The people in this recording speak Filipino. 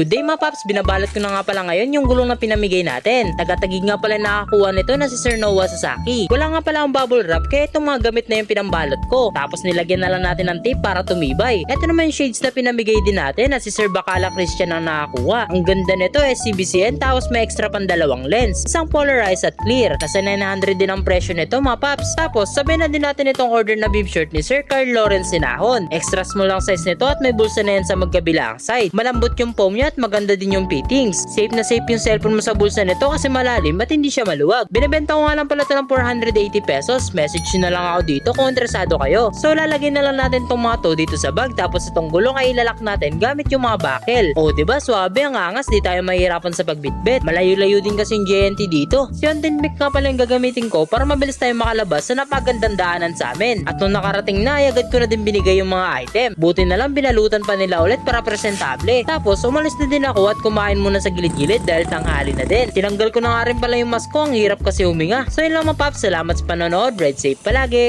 Good day mga paps, binabalot ko na nga pala ngayon yung gulong na pinamigay natin. Tagatagig nga pala nakakuha nito na si Sir Noah Sasaki. Wala nga pala ang bubble wrap kaya itong mga gamit na yung pinambalot ko. Tapos nilagyan na lang natin ng tape para tumibay. Ito naman yung shades na pinamigay din natin na si Sir Bacala Christian ang nakakuha. Ang ganda nito SCBCN tapos may extra pang dalawang lens. Isang polarized at clear. Nasa 900 din ang presyo nito mga paps. Tapos sabay na din natin itong order na bib shirt ni Sir Carl Lawrence Sinahon. Extra small lang size nito at may bulsa na yan sa magkabilang side. Malambot yung foam niya at maganda din yung fittings. Safe na safe yung cellphone mo sa bulsa nito kasi malalim at hindi siya maluwag. Binibenta ko nga lang pala ito ng 480 pesos. Message na lang ako dito kung interesado kayo. So lalagyan na lang natin tong mga to dito sa bag tapos itong gulong ay ilalak natin gamit yung mga bakel. O ba swabe ang angas di tayo mahirapan sa pagbitbit. Malayo-layo din kasi yung JNT dito. Si Yontin Mic nga pala yung gagamitin ko para mabilis tayo makalabas sa napagandang daanan sa amin. At nung nakarating na agad ko na din binigay yung mga item. Buti na lang binalutan pa nila ulit para presentable. Tapos umalis na din ako at kumain muna sa gilid-gilid dahil tanghali na din. Tinanggal ko na nga rin pala yung mask ko, ang hirap kasi huminga. So yun lang mga paps, salamat sa panonood, ride safe palagi.